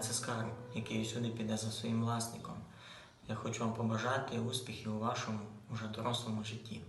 це скарб, який сюди піде за своїм власником. Я хочу вам побажати успіхів у вашому уже дорослому житті.